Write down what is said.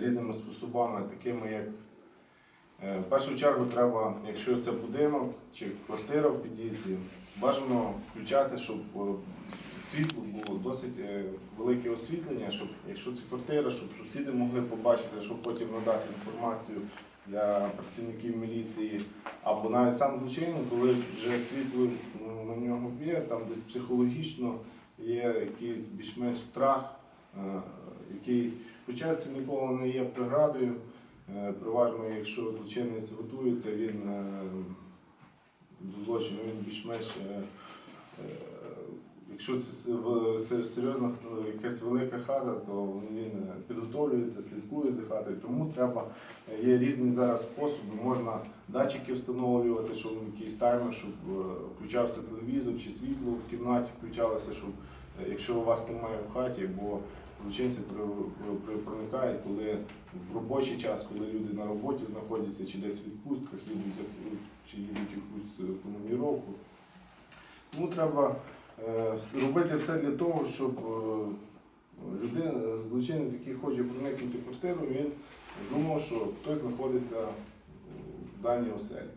різними способами, такими як е, в першу чергу треба, якщо це будинок чи квартира в під'їзді, бажано включати, щоб е, світло було досить е, велике освітлення, щоб якщо це квартира, щоб сусіди могли побачити, щоб потім надати інформацію для працівників міліції, або навіть сам злочинник, коли вже світло ну, на нього б'є, там десь психологічно є якийсь більш-менш страх, який, це ніколи не є преградою. Е, Переважно, якщо злочинець готується, він е, до злочину він більш-менш. е, Якщо це серйозна якась велика хата, то він підготовлюється, слідкує за хатою. Тому треба є різні зараз способи. Можна датчики встановлювати, щоб якийсь таймер, щоб включався телевізор чи світло в кімнаті включалося, щоб якщо у вас немає в хаті, бо злочинці проникають, коли в робочий час, коли люди на роботі знаходяться, чи десь в відпустках їдуть чи їдуть якусь е, командіровку. Тому треба е, робити все для того, щоб е, людина, злочинець, який хоче проникнути квартиру, він думав, що хтось знаходиться в даній оселі.